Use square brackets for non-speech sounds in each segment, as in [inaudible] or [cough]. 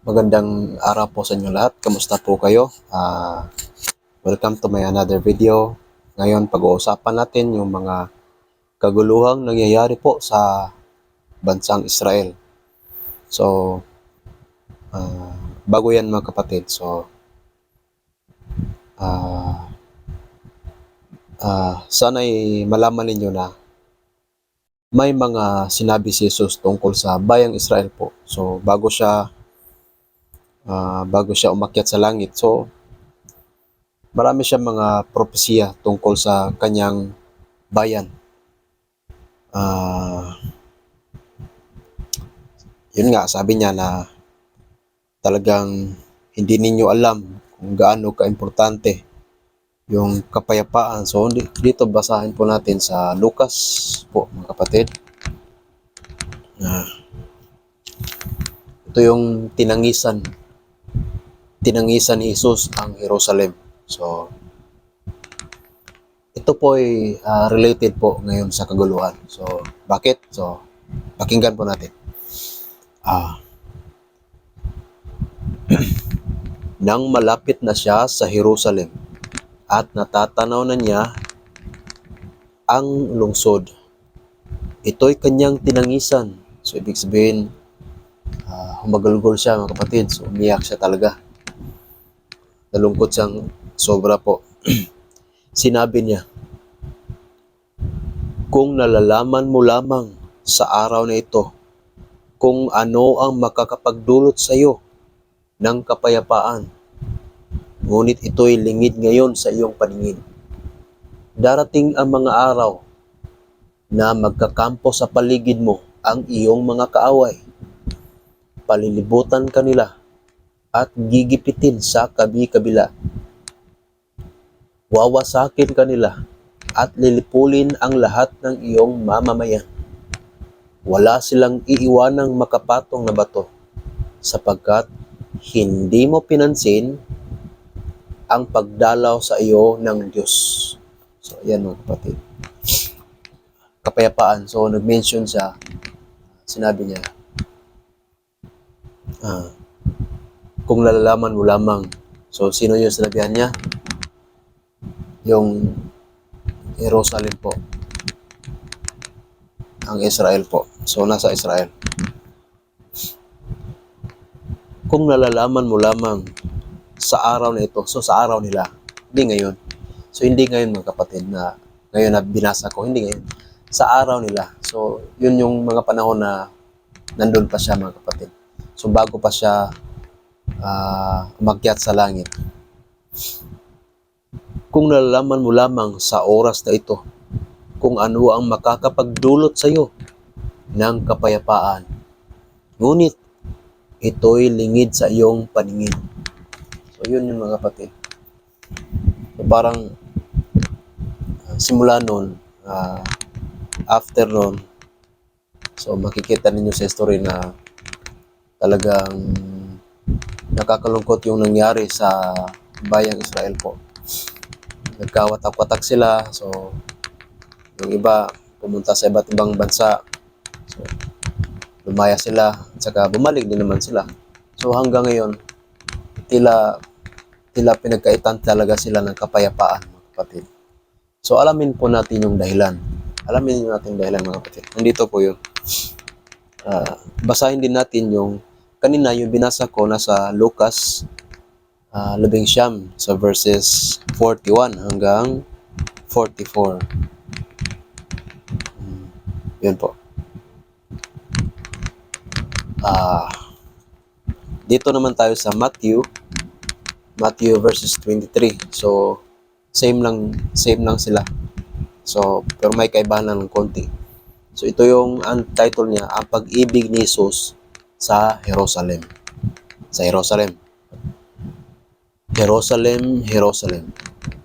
Magandang araw po sa inyo lahat. Kamusta po kayo? Ah, welcome to my another video. Ngayon, pag-uusapan natin yung mga kaguluhang nangyayari po sa bansang Israel. So, ah, bago yan mga kapatid. So, ah, ah, sana'y malaman ninyo na may mga sinabi si Jesus tungkol sa bayang Israel po. So, bago siya ah, bago siya umakyat sa langit. So, marami siyang mga propesiya tungkol sa kanyang bayan. Ah, yun nga, sabi niya na talagang hindi ninyo alam kung gaano ka-importante yung kapayapaan. So, di- dito basahin po natin sa Lucas po, mga kapatid. Ah, ito yung tinangisan tinangisan ni Jesus ang Jerusalem. So, ito po ay ah, related po ngayon sa kaguluhan. So, bakit? So, pakinggan po natin. Ah, [clears throat] nang malapit na siya sa Jerusalem at natatanaw na niya ang lungsod. Ito'y kanyang tinangisan. So, ibig sabihin, ah, humagalgol siya mga kapatid. So, umiyak siya talaga nalungkot siyang sobra po. [clears throat] Sinabi niya, Kung nalalaman mo lamang sa araw na ito kung ano ang makakapagdulot sa iyo ng kapayapaan, ngunit ito'y lingid ngayon sa iyong paningin. Darating ang mga araw na magkakampo sa paligid mo ang iyong mga kaaway. Palilibutan kanila at gigipitin sa kabi-kabila. Wawasakin kanila at lilipulin ang lahat ng iyong mamamayan. Wala silang iiwanang makapatong na bato sapagkat hindi mo pinansin ang pagdalaw sa iyo ng Diyos. So, ayan mga kapatid. Kapayapaan. So, nag-mention siya, sinabi niya, ah, kung nalalaman mo lamang. So, sino yung sinabihan niya? Yung Jerusalem po. Ang Israel po. So, nasa Israel. Kung nalalaman mo lamang sa araw na ito, so sa araw nila, hindi ngayon. So, hindi ngayon mga kapatid na ngayon na binasa ko, hindi ngayon. Sa araw nila. So, yun yung mga panahon na nandun pa siya mga kapatid. So, bago pa siya ah, umakyat sa langit. Kung nalalaman mo lamang sa oras na ito kung ano ang makakapagdulot sa iyo ng kapayapaan. Ngunit ito'y lingid sa iyong paningin. So yun yung mga kapatid. So parang ah, simula nun, ah, after nun, so makikita ninyo sa story na talagang nakakalungkot yung nangyari sa bayang Israel po. Nagkawatak-watak sila, so yung iba pumunta sa iba't ibang bansa. So, lumaya sila, at saka bumalik din naman sila. So hanggang ngayon, tila tila pinagkaitan talaga sila ng kapayapaan, mga kapatid. So alamin po natin yung dahilan. Alamin natin yung dahilan, mga kapatid. Nandito po yun. Ah, basahin din natin yung kanina yung binasa ko nasa Lucas uh, labing siyam sa verses 41 hanggang 44. Hmm, Yun po. Ah, dito naman tayo sa Matthew Matthew verses 23. So same lang same lang sila. So pero may kaibahan ng konti. So ito yung ang title niya, ang pag-ibig ni Jesus sa Jerusalem. Sa Jerusalem. Jerusalem, Jerusalem.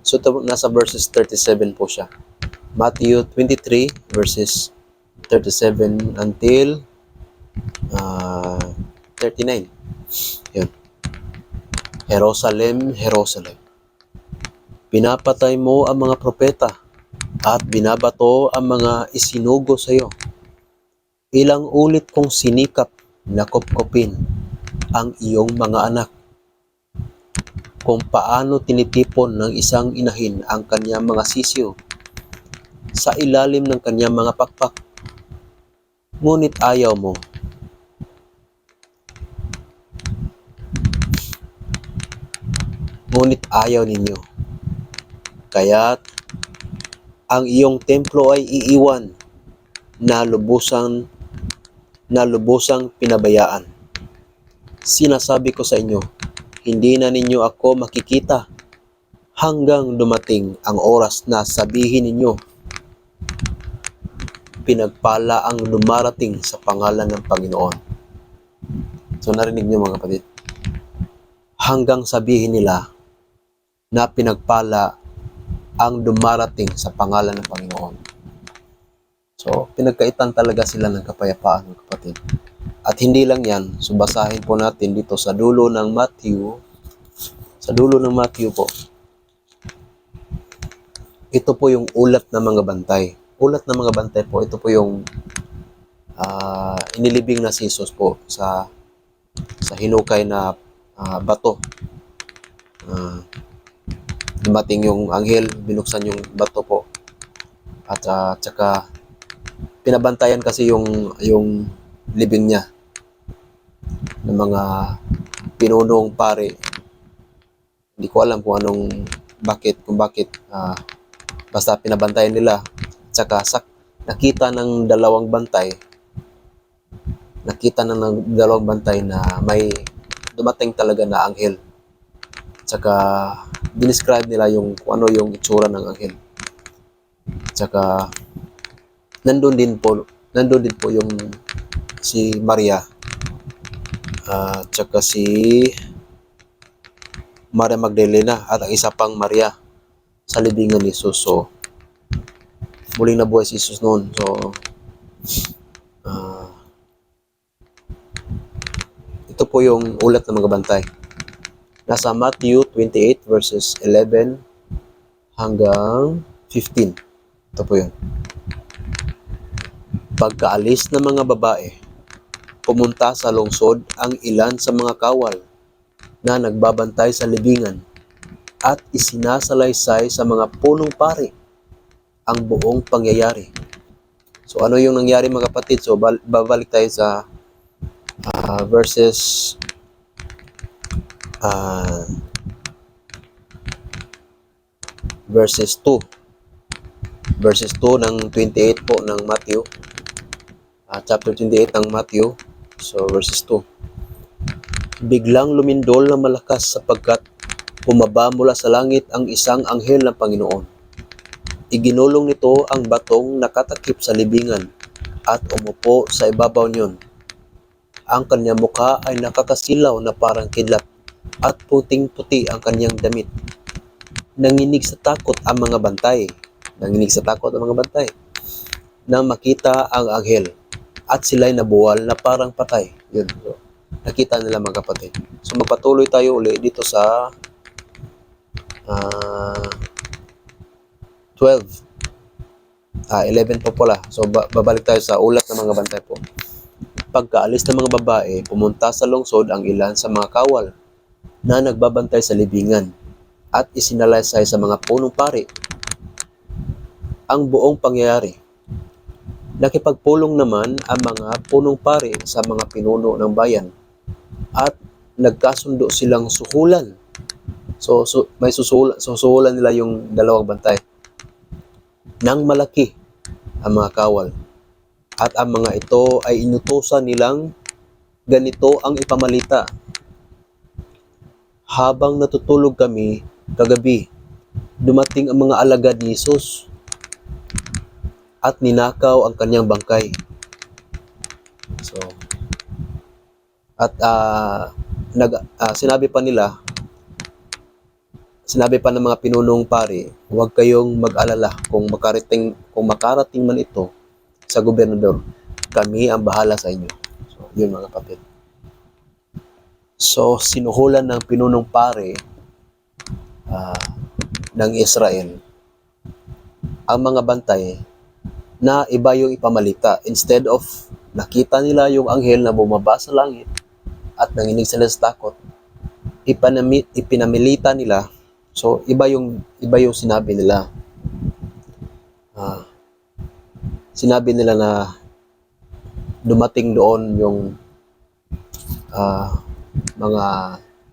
So nasa verses 37 po siya. Matthew 23 verses 37 until ah, 39. Yun. Jerusalem, Jerusalem. Pinapatay mo ang mga propeta at binabato ang mga isinugo sa iyo. Ilang ulit kong sinikap na kopkopin ang iyong mga anak. Kung paano tinitipon ng isang inahin ang kanyang mga sisiyo sa ilalim ng kanyang mga pakpak. Ngunit ayaw mo. Ngunit ayaw ninyo. Kaya't ang iyong templo ay iiwan na lubusang na lubusang pinabayaan. Sinasabi ko sa inyo, hindi na ninyo ako makikita hanggang dumating ang oras na sabihin ninyo, pinagpala ang lumarating sa pangalan ng Panginoon. So narinig niyo mga kapatid, hanggang sabihin nila na pinagpala ang dumarating sa pangalan ng Panginoon. So, pinagkaitan talaga sila ng kapayapaan, mga kapatid. At hindi lang yan, so basahin po natin dito sa dulo ng Matthew, sa dulo ng Matthew po, ito po yung ulat ng mga bantay. Ulat ng mga bantay po, ito po yung ah, inilibing na si Jesus po sa sa hinukay na ah, bato. Ah, dumating yung anghel, binuksan yung bato po. At uh, tsaka pinabantayan kasi yung yung libing niya ng mga pinunong pare. Hindi ko alam kung anong bakit, kung bakit ah, basta pinabantayan nila. Tsaka sak, nakita ng dalawang bantay nakita na ng dalawang bantay na may dumating talaga na anghel. Tsaka dinescribe nila yung kung ano yung itsura ng anghel. Tsaka nandun din po nandun din po yung si Maria at tsaka si Maria Magdalena at ang isa pang Maria sa libingan ni Jesus. So, muling nabuhay si Jesus noon. So, ah, ito po yung ulat ng mga bantay. Nasa Matthew 28 verses 11 hanggang 15. Ito po yun. Pagkaalis ng mga babae, pumunta sa lungsod ang ilan sa mga kawal na nagbabantay sa libingan at isinasalaysay sa mga punong pari ang buong pangyayari. So ano yung nangyari mga kapatid? So bal- babalik tayo sa ah, verses ah, verses 2 verses 2 ng 28 po ng Matthew Ah, chapter 28 ng Matthew so verses 2 biglang lumindol na malakas sapagkat bumaba mula sa langit ang isang anghel ng Panginoon iginulong nito ang batong nakatakip sa libingan at umupo sa ibabaw niyon ang kanyang mukha ay nakakasilaw na parang kidlat at puting-puti ang kanyang damit. Nanginig sa takot ang mga bantay. Nanginig sa takot ang mga bantay. Nang makita ang anghel at sila'y nabuwal na parang patay. Yun. Nakita nila mga kapatid. So magpatuloy tayo uli dito sa ah 12. Ah, 11 po pala. So ba- babalik tayo sa ulat ng mga bantay po. Pagkaalis ng mga babae, pumunta sa lungsod ang ilan sa mga kawal na nagbabantay sa libingan at isinalaysay sa mga punong pari ang buong pangyayari. Nakipagpulong naman ang mga punong pari sa mga pinuno ng bayan at nagkasundo silang suhulan. So, so may susulan, susuhulan nila yung dalawang bantay. Nang malaki ang mga kawal at ang mga ito ay inutusan nilang ganito ang ipamalita. Habang natutulog kami kagabi, dumating ang mga alagad ni Jesus at ninakaw ang kanyang bangkay. So, at ah, nag, ah, sinabi pa nila, sinabi pa ng mga pinunong pari, huwag kayong mag-alala kung makarating, kung makarating man ito sa gobernador, kami ang bahala sa inyo. So, yun mga kapatid. So, sinuhulan ng pinunong pare ah, ng Israel ang mga bantay na iba yung ipamalita. Instead of nakita nila yung anghel na bumaba sa langit, at nanginig sila sa takot, ipanami, ipinamilita nila. So, iba yung, iba yung sinabi nila. Ah, sinabi nila na dumating doon yung ah, mga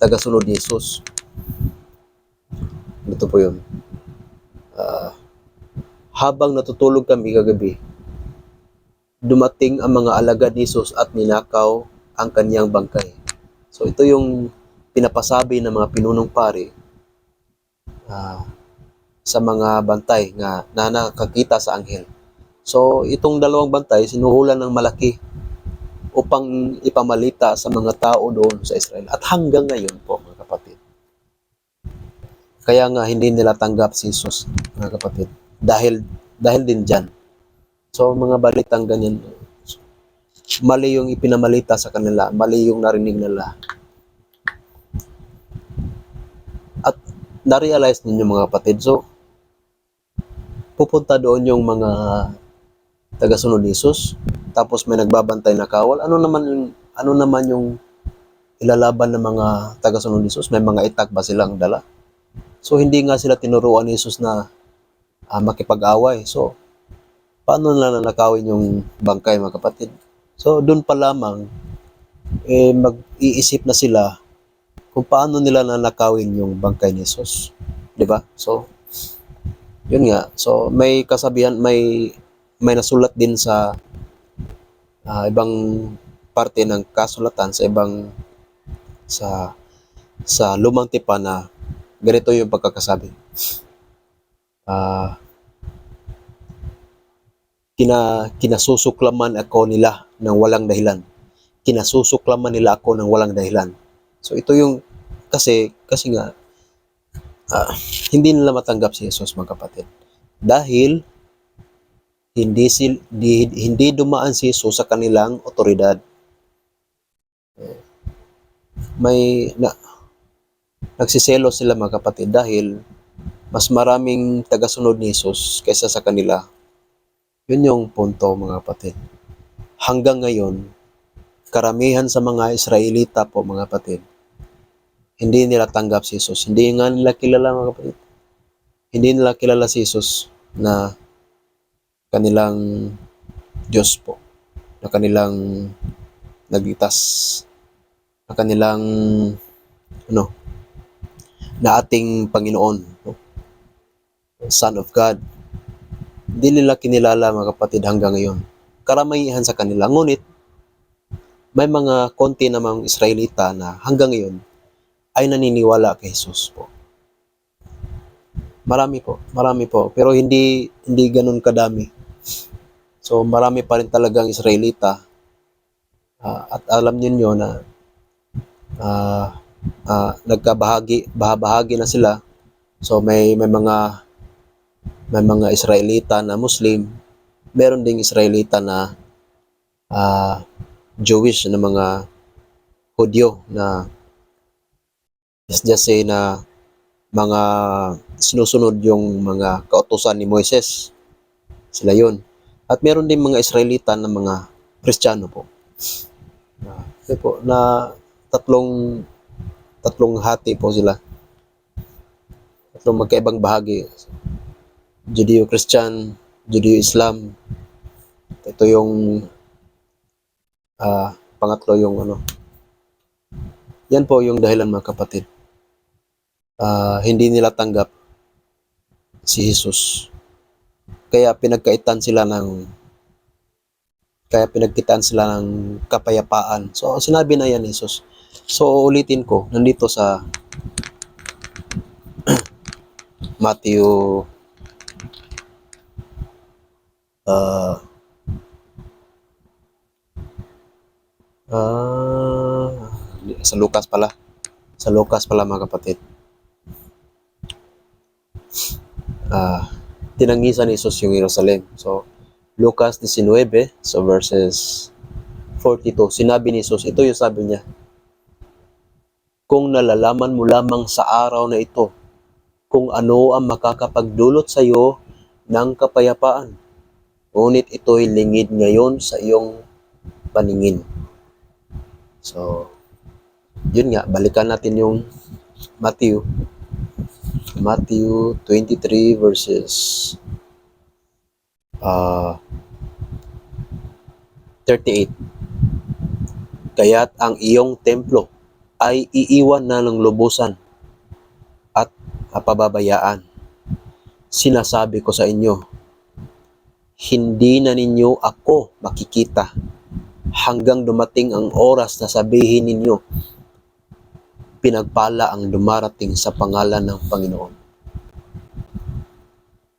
tagasunod ni Jesus. Ito po yun. Ah, habang natutulog kami kagabi, dumating ang mga alagad ni Jesus at ninakaw ang kanyang bangkay. So ito yung pinapasabi ng mga pinunong pari ah, sa mga bantay nga na nakakita sa anghel. So itong dalawang bantay sinuhulan ng malaki upang ipamalita sa mga tao doon sa Israel. At hanggang ngayon po mga kapatid. Kaya nga hindi nila tanggap si Jesus mga kapatid. Dahil dahil din dyan. So mga balitang ganyan, mali yung ipinamalita sa kanila, mali yung narinig nila. At na-realize ninyo mga kapatid, so pupunta doon yung mga tagasunod ni Jesus, tapos may nagbabantay na kawal. Ano naman yung ano naman yung ilalaban ng mga tagasunod ni Jesus? May mga itak ba silang dala? So hindi nga sila tinuruan ni Jesus na ah, makipag-away. So paano nila nanakawin yung bangkay mga kapatid? So doon pa lamang eh mag-iisip na sila kung paano nila nanakawin yung bangkay ni Jesus. ba? So yun nga. So may kasabihan may may nasulat din sa ah, ibang parte ng kasulatan sa ibang sa sa lumang tipan na ganito yung pagkakasabi. Ah kina kinasusuklaman ako nila ng walang dahilan. Kinasusuklaman nila ako ng walang dahilan. So ito yung kasi kasi nga ah, hindi nila matanggap si Jesus mga kapatid. Dahil hindi sil, di, hindi dumaan si Jesus sa kanilang otoridad. May na, nagsiselo sila mga kapatid dahil mas maraming tagasunod ni Jesus kaysa sa kanila. Yun yung punto mga kapatid. Hanggang ngayon, karamihan sa mga Israelita po mga kapatid, hindi nila tanggap si Jesus. Hindi nga nila kilala mga kapatid. Hindi nila kilala si Jesus na kanilang Diyos po. Na kanilang nagligtas. Na kanilang ano, na ating Panginoon. No? Son of God. Hindi nila kinilala mga kapatid hanggang ngayon. Karamihan sa kanila. Ngunit, may mga konti namang Israelita na hanggang ngayon ay naniniwala kay Jesus po. Marami po, marami po. Pero hindi hindi ganun kadami. So marami pa rin talagang Israelita. Ah, at alam niyo na ah, ah, nagkabahagi, bahagi na sila. So may may mga may mga Israelita na Muslim, meron ding Israelita na ah, Jewish na mga Hudyo na let's just say na mga sinusunod yung mga kautusan ni Moises. Sila yun. At meron din mga Israelita na mga Kristiyano po. Uh, po na tatlong tatlong hati po sila. Tatlong magkaibang bahagi. Judeo-Christian, Judeo-Islam. Ito yung ah, pangatlo yung ano. Yan po yung dahilan mga kapatid. Ah, hindi nila tanggap si Jesus. Kaya pinagkaitan sila ng kaya pinagkitaan sila ng kapayapaan. So sinabi na yan ni Jesus. So ulitin ko, nandito sa [clears throat] Matthew uh, ah, sa Lucas pala. Sa Lucas pala mga kapatid. Ah, tinangisan ni Jesus yung Jerusalem. So, Lucas 19, so verses 42, sinabi ni Jesus, ito yung sabi niya, Kung nalalaman mo lamang sa araw na ito, kung ano ang makakapagdulot sa iyo ng kapayapaan, ngunit ito'y lingid ngayon sa iyong paningin. So, yun nga, balikan natin yung Matthew. Matthew 23 verses uh, 38. Kaya't ang iyong templo ay iiwan na ng lubusan at pababayaan. Sinasabi ko sa inyo, hindi na ninyo ako makikita hanggang dumating ang oras na sabihin ninyo, pinagpala ang dumarating sa pangalan ng Panginoon.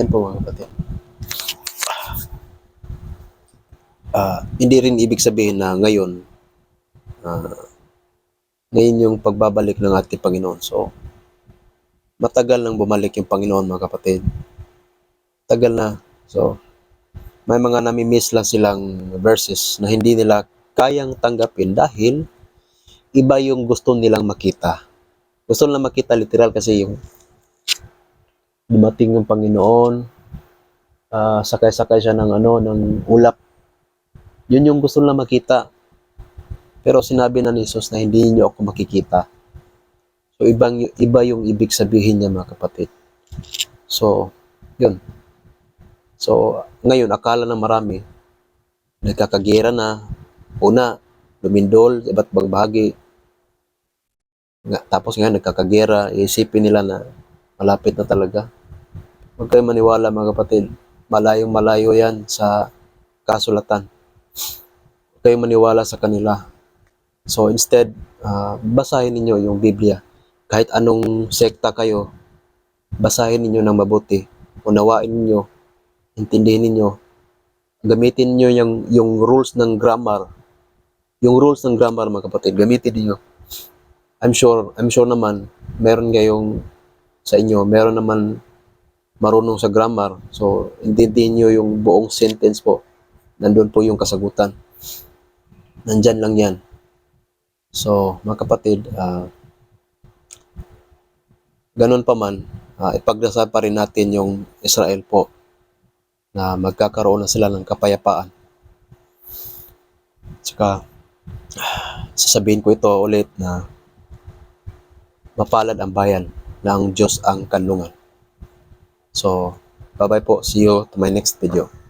Yan po mga kapatid. Ah, hindi rin ibig sabihin na ngayon, ah, ngayon yung pagbabalik ng ating Panginoon. So, matagal nang bumalik yung Panginoon mga kapatid. Tagal na. So, may mga nami-miss lang silang verses na hindi nila kayang tanggapin dahil iba yung gusto nilang makita. Gusto nilang makita literal kasi yung dumating yung Panginoon, ah, sakay-sakay siya ng ano, ng ulap. Yun yung gusto nilang makita. Pero sinabi na ni Jesus na hindi niyo ako makikita. So ibang iba yung ibig sabihin niya mga kapatid. So, yun. So, ngayon akala ng marami nagkakagera na una lumindol iba't ibang bahagi. Nga, tapos nga nagkakagera isipin nila na malapit na talaga. Huwag kayo maniwala mga kapatid. Malayong malayo yan sa kasulatan. Huwag kayo maniwala sa kanila. So instead ah, basahin ninyo yung Biblia kahit anong sekta kayo basahin ninyo ng mabuti unawain ninyo intindihin ninyo gamitin niyo yung yung rules ng grammar. Yung rules ng grammar mga kapatid, gamitin niyo. I'm sure, I'm sure naman meron kayong sa inyo, meron naman marunong sa grammar. So, intindihin niyo yung buong sentence po. Nandun po yung kasagutan. Nandyan lang yan. So, mga kapatid, ah ganun pa man, ah, ipagdasal pa rin natin yung Israel po na magkakaroon na sila ng kapayapaan. Tsaka, sasabihin ko ito ulit na mapalad ang bayan ng Diyos ang kanlungan. So, bye-bye po. See you to my next video.